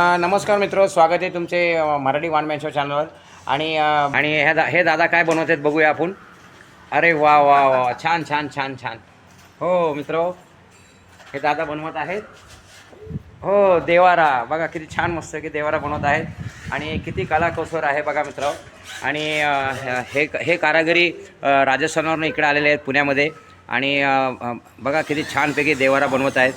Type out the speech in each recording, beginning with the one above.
नमस्कार मित्र स्वागत आहे तुमचे मराठी वन शो चॅनलवर आणि आणि हे दा हे दादा काय बनवत आहेत बघूया आपण. अरे वा वा वा छान छान छान छान. हो मित्र. हे दादा बनवत आहेत. हो देवारा. बघा किती छान मस्त की देवारा बनवत आहेत. आणि किती कलाकौशर आहे बघा मित्र. आणि हे हे कारागिरी राजस्थानवरून इकडे आलेले आहेत पुण्यामध्ये. आणि बघा किती छानपैकी देवारा बनवत आहेत.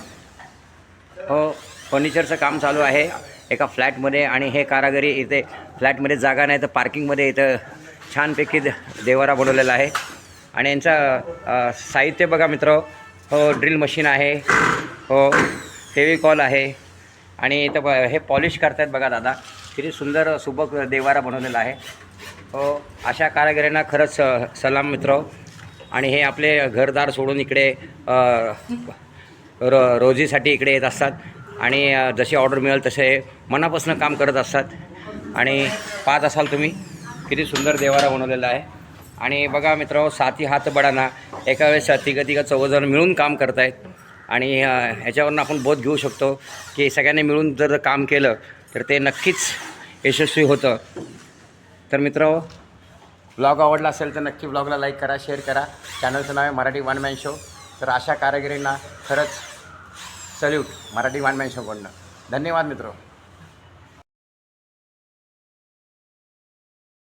हो. फर्निचरचं काम चालू आहे. एका फ्लॅटमध्ये आणि हे कारागिरी इथे फ्लॅटमध्ये जागा नाही तर पार्किंगमध्ये इथं छानपैकी देवारा बनवलेला आहे. आणि यांचं साहित्य बघा मित्र हो ड्रिल मशीन आहे हो फेविकॉल आहे. आणि इथं हे पॉलिश करतायत बघा दादा. किती सुंदर सुबक देवारा बनवलेला आहे. हो अशा कारागिरांना खरंच सलाम मित्र. आणि हे आपले घरदार सोडून इकडे र रो रोजीसाठी इकडे येत असतात. आणि जशी ऑर्डर मिळेल तसे मनापासून काम करत असतात. आणि पाहत असाल तुम्ही किती सुंदर देवारा बनवलेला आहे. आणि बघा मित्र साथी हात बडाना एका वेळेस तिघं तिघं चौघजण मिळून काम करत आहेत आणि ह्याच्यावरून आपण बोध घेऊ शकतो की सगळ्यांनी मिळून जर काम केलं तर ते नक्कीच यशस्वी होतं. तर मित्र ब्लॉग आवडला असेल तर नक्की ब्लॉगला लाईक करा शेअर करा. चॅनलचं नाव आहे मराठी वन मॅन शो. तर अशा कारागिरींना खरंच सल्यूट. मराठी वन शोकडनं धन्यवाद मित्र.